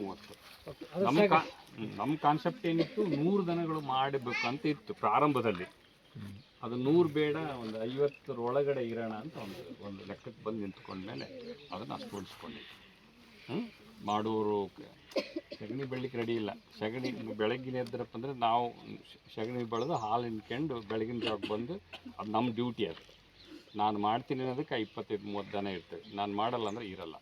ಮೂವತ್ತು. ನಮ್ಮ ಕಾ ನಮ್ಮ ಕಾನ್ಸೆಪ್ಟ್ ಏನಿತ್ತು ನೂರು ದನಗಳು ಮಾಡಬೇಕು ಅಂತ ಇತ್ತು ಪ್ರಾರಂಭದಲ್ಲಿ. ಅದು ನೂರು ಬೇಡ ಒಂದು ಐವತ್ತರ ಒಳಗಡೆ ಇರೋಣ ಅಂತ ಒಂದು ಒಂದು ಲೆಕ್ಕಕ್ಕೆ ಬಂದು ನಿಂತ್ಕೊಂಡ್ಮೇಲೆ ಅದನ್ನು ಅಷ್ಟು ಉಳಿಸ್ಕೊಂಡಿದ್ದೆ ಹ್ಞೂ ಮಾಡೋರು ಸಗಣಿ ಬೆಳಿಗ್ಗೆ ರೆಡಿ ಇಲ್ಲ. ಸಗಣಿ ಬೆಳಗ್ಗಿನ ಎದ್ದರಪ್ಪ ಅಂದರೆ ನಾವು ಸಗಣಿ ಬೆಳೆದು ಹಾಲು ಹಿಂಡ್ಕೊಂಡು ಬೆಳಗಿನ ಜಾಗ ಬಂದು ಅದು ನಮ್ಮ ಡ್ಯೂಟಿ ಅದು. ನಾನು ಮಾಡ್ತೀನಿ ಅನ್ನೋದಕ್ಕೆ ಇಪ್ಪತ್ತೈದು ಮೂವತ್ತು ದನ ಇರ್ತದೆ. ನಾನು ಮಾಡಲ್ಲ ಅಂದರೆ ಇರಲ್ಲ.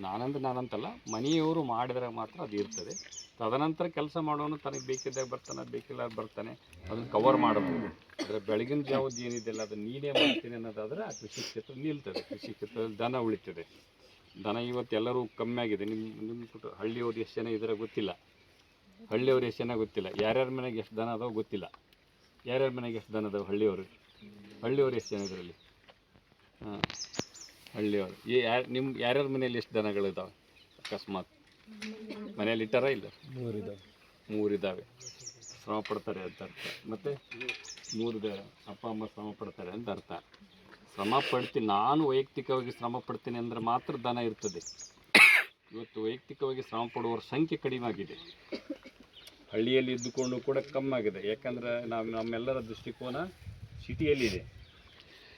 ನಾನಂದ್ರೆ ನಾನಂತಲ್ಲ, ಮನೆಯವರು ಮಾಡಿದ್ರೆ ಮಾತ್ರ ಅದು ಇರ್ತದೆ. ತದನಂತರ ಕೆಲಸ ಮಾಡೋನು ತನಗೆ ಬೇಕಿದ್ದಾಗ ಬರ್ತಾನೆ ಬೇಕಿಲ್ಲ ಬರ್ತಾನೆ. ಅದನ್ನು ಕವರ್ ಮಾಡಬಹುದು. ಆದರೆ ಬೆಳಗಿನ ಜಾವದ್ದು ಏನಿದೆಯಲ್ಲ, ಅದನ್ನು ನೀನೇ ಮಾಡ್ತೀನಿ ಅನ್ನೋದಾದರೆ ಆ ಕೃಷಿ ಕ್ಷೇತ್ರ ನಿಲ್ತದೆ. ಕೃಷಿ ಕ್ಷೇತ್ರದಲ್ಲಿ ದನ ಉಳಿತದೆ. ದನ ಇವತ್ತು ಎಲ್ಲರೂ ಕಮ್ಮಿ ಆಗಿದೆ. ನಿಮ್ಮ ನಿಮ್ಮ ಕುಟು ಹಳ್ಳಿಯವ್ರು ಎಷ್ಟು ಜನ ಇದ್ರೆ ಗೊತ್ತಿಲ್ಲ. ಹಳ್ಳಿಯವ್ರು ಎಷ್ಟು ಜನ ಗೊತ್ತಿಲ್ಲ. ಯಾರ್ಯಾರ ಮನೆಗೆ ಎಷ್ಟು ದನ ಅದಾವೆ ಗೊತ್ತಿಲ್ಲ. ಯಾರ್ಯಾರ ಮನೆಗೆ ಎಷ್ಟು ದನ ಅದಾವೆ ಹಳ್ಳಿಯವರು. ಹಳ್ಳಿಯವ್ರು ಎಷ್ಟು ಜನ ಇದರಲ್ಲಿ? ಹಳ್ಳಿಯವರು ಈ ಯಾರು ನಿಮ್ಮ ಯಾರ್ಯಾರ ಮನೆಯಲ್ಲಿ ಎಷ್ಟು ದನಗಳಿದ್ದಾವೆ ಅಕಸ್ಮಾತ್. ಮನೆಯಲ್ಲಿ ಇಟ್ಟಾರ ಇಲ್ಲ? ಮೂರಿದ್ದಾವೆ ಮೂರಿದ್ದಾವೆ ಶ್ರಮ ಪಡ್ತಾರೆ ಅಂತ ಅರ್ಥ. ಮತ್ತು ಮೂರು ಅಪ್ಪ ಅಮ್ಮ ಶ್ರಮ ಪಡ್ತಾರೆ ಅಂತ ಅರ್ಥ. ಶ್ರಮ ಪಡ್ತೀನಿ ನಾನು ವೈಯಕ್ತಿಕವಾಗಿ ಶ್ರಮ ಪಡ್ತೀನಿ ಅಂದರೆ ಮಾತ್ರ ದನ ಇರ್ತದೆ. ಇವತ್ತು ವೈಯಕ್ತಿಕವಾಗಿ ಶ್ರಮ ಪಡುವವರ ಸಂಖ್ಯೆ ಕಡಿಮೆ ಆಗಿದೆ. ಹಳ್ಳಿಯಲ್ಲಿ ಇದ್ದುಕೊಂಡು ಕೂಡ ಕಮ್ಮಾಗಿದೆ ಯಾಕಂದರೆ ನಾವು ನಮ್ಮೆಲ್ಲರ ದೃಷ್ಟಿಕೋನ ಸಿಟಿಯಲ್ಲಿದೆ.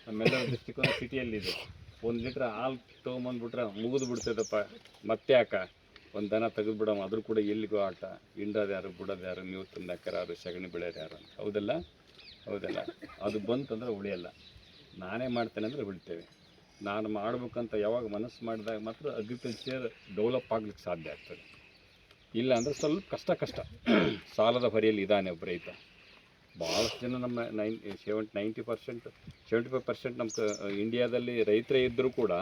ನಮ್ಮೆಲ್ಲರ ದೃಷ್ಟಿಕೋನ ಸಿಟಿಯಲ್ಲಿದೆ. ಒಂದು ಲೀಟ್ರ್ ಹಾಲು ತೊಗೊಂಬಂದ್ಬಿಟ್ರೆ ಮುಗಿದು ಬಿಡ್ತದಪ್ಪ ಮತ್ತೆ ಯಾಕ? ಒಂದು ದನ ತೆಗೆದು ಬಿಡಮ್ಮ ಅದ್ರ ಕೂಡ ಎಲ್ಲಿಗೂ ಆಟ. ಹಿಂಡೋದು ಯಾರು, ಬಿಡೋದು ಯಾರು, ನೀವು ತಂದಾಕರ ಯಾರು ಸಗಣಿ ಬೆಳೆಯೋದು ಯಾರು ಹೌದಲ್ಲ? ಹೌದಲ್ಲ? ಅದು ಬಂತಂದ್ರೆ ಉಳಿಯಲ್ಲ. ನಾನೇ ಮಾಡ್ತೇನೆ ಅಂದರೆ ಉಳಿತೇವೆ. ನಾನು ಮಾಡ್ಬೇಕಂತ ಯಾವಾಗ ಮನಸ್ಸು ಮಾಡಿದಾಗ ಮಾತ್ರ ಅಗ್ರಿಕಲ್ಚರ್ ಡೆವಲಪ್ ಆಗ್ಲಿಕ್ಕೆ ಸಾಧ್ಯ ಆಗ್ತದೆ. ಇಲ್ಲ ಅಂದರೆ ಸ್ವಲ್ಪ ಕಷ್ಟ ಕಷ್ಟ. ಸಾಲದ ಹೊರೆಯಲ್ಲಿ ಇದ್ದಾನೆ ಒಬ್ಬ ರೈತ. ಭಾಳಷ್ಟು ಜನ ನಮ್ಮ nine, seventy, ninety percent, seventy five percent ನಮ್ಮ ಇಂಡಿಯಾದಲ್ಲಿ ರೈತರೇ ಇದ್ದರೂ ಕೂಡ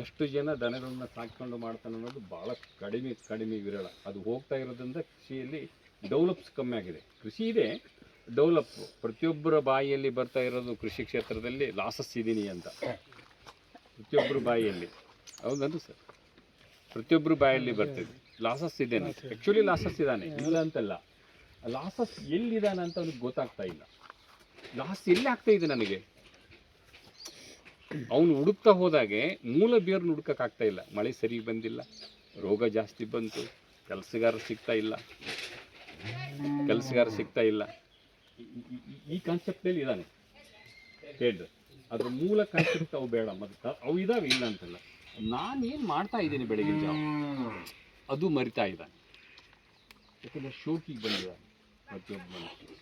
ಎಷ್ಟು ಜನ ದನಗಳನ್ನ ಸಾಕ್ಕೊಂಡು ಮಾಡ್ತಾನೆ ಅನ್ನೋದು ಭಾಳ ಕಡಿಮೆ ಕಡಿಮೆ ವಿರಳ. ಅದು ಹೋಗ್ತಾ ಇರೋದ್ರಿಂದ ಕೃಷಿಯಲ್ಲಿ ಡೆವಲಪ್ಸ್ ಕಮ್ಮಿ ಆಗಿದೆ. ಕೃಷಿ ಇದೆ ಡೆವಲಪ್ ಪ್ರತಿಯೊಬ್ಬರ ಬಾಯಿಯಲ್ಲಿ ಬರ್ತಾ ಇರೋದು ಕೃಷಿ ಕ್ಷೇತ್ರದಲ್ಲಿ ಲಾಸಸ್ ಇದ್ದೀನಿ ಅಂತ. ಪ್ರತಿಯೊಬ್ಬರ ಬಾಯಿಯಲ್ಲಿ. ಹೌದನು ಸರ್? ಪ್ರತಿಯೊಬ್ಬರು ಬಾಯಲ್ಲಿ ಬರ್ತೀವಿ ಲಾಸಸ್ ಇದ್ದೇನೆ ಆ್ಯಕ್ಚುಲಿ ಲಾಸಸ್ ಇದ್ದಾನೆ ಇಲ್ಲ ಅಂತಲ್ಲ. ಲಾಸಸ್ ಎಲ್ಲಿದ್ದಾನೆ ಅಂತ ಅವ್ನಿಗೆ ಗೊತ್ತಾಗ್ತಾ ಇಲ್ಲ. ಲಾಸ್ ಎಲ್ಲಿ ಆಗ್ತಾ ಇದೆ ನನಗೆ? ಅವನು ಹುಡುಕ್ತಾ ಹೋದಾಗೆ ಮೂಲ ಬೇರ್ನ ಹುಡುಕಕ್ಕಾಗ್ತಾ ಇಲ್ಲ. ಮಳೆ ಸರಿ ಬಂದಿಲ್ಲ, ರೋಗ ಜಾಸ್ತಿ ಬಂತು, ಕೆಲಸಗಾರ ಸಿಗ್ತಾ ಇಲ್ಲ. ಕೆಲಸಗಾರ ಸಿಗ್ತಾ ಇಲ್ಲ. ಈ- ಕಾನ್ಸೆಪ್ಟಲ್ಲಿ ಇದ್ದಾನೆ. ಹೇಳಿ ಅದ್ರ ಮೂಲ ಕಾನ್ಸೆಪ್ಟ್ ಅವು ಬೇಡ, ಮತ್ತೆ ಅವು ಇದಾವೆ, ಇಲ್ಲ ಅಂತಲ್ಲ. ನಾನೇನು ಮಾಡ್ತಾ ಇದ್ದೀನಿ ಬೆಳಗಿನ ಜಾವ? ಅದು ಮರಿತಾ ಇದ್ದಾನೆ. ಯಾಕಂದರೆ ಶೋಕಿಗೆ ಬಂದಿದ್ದಾನೆ. ಪ್ರತಿಯೊಬ್ಬ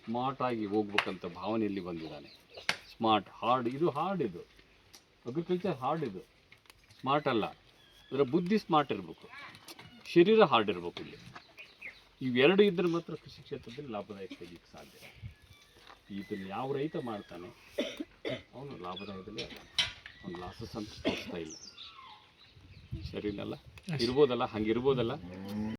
ಸ್ಮಾರ್ಟ್ ಆಗಿ ಹೋಗ್ಬೇಕಂತ ಭಾವನೆಯಲ್ಲಿ ಬಂದಿದ್ದಾನೆ. ಸ್ಮಾರ್ಟ್ ಹಾರ್ಡ್ ಇದು ಹಾರ್ಡ್ ಇದು. ಅಗ್ರಿಕಲ್ಚರ್ ಹಾರ್ಡ್ ಇದು. ಸ್ಮಾರ್ಟ್ ಅಲ್ಲ. ಅದರ ಬುದ್ಧಿ ಸ್ಮಾರ್ಟ್ ಇರಬೇಕು. ಶರೀರ ಹಾರ್ಡ್ ಇರಬೇಕು ಇಲ್ಲಿ. ಇವೆರಡು ಇದ್ರೆ ಮಾತ್ರ ಕೃಷಿ ಕ್ಷೇತ್ರದಲ್ಲಿ ಲಾಭದಾಯಕ ತೆಗಿಯೋಕ್ಕೆ ಸಾಧ್ಯ. ಇದನ್ನು ಯಾವ ರೈತ ಮಾಡ್ತಾನೆ? ಅವನು ಲಾಭದಾಯಕದಲ್ಲಿ ಅವನು ಲಾಸಸ್ ಅಂತ ತೋರಿಸ್ತಾ ಇಲ್ಲ. ಸರಿನಲ್ಲ? ಇರ್ಬೋದಲ್ಲ? ಹಂಗಿರ್ಬೋದಲ್ಲ?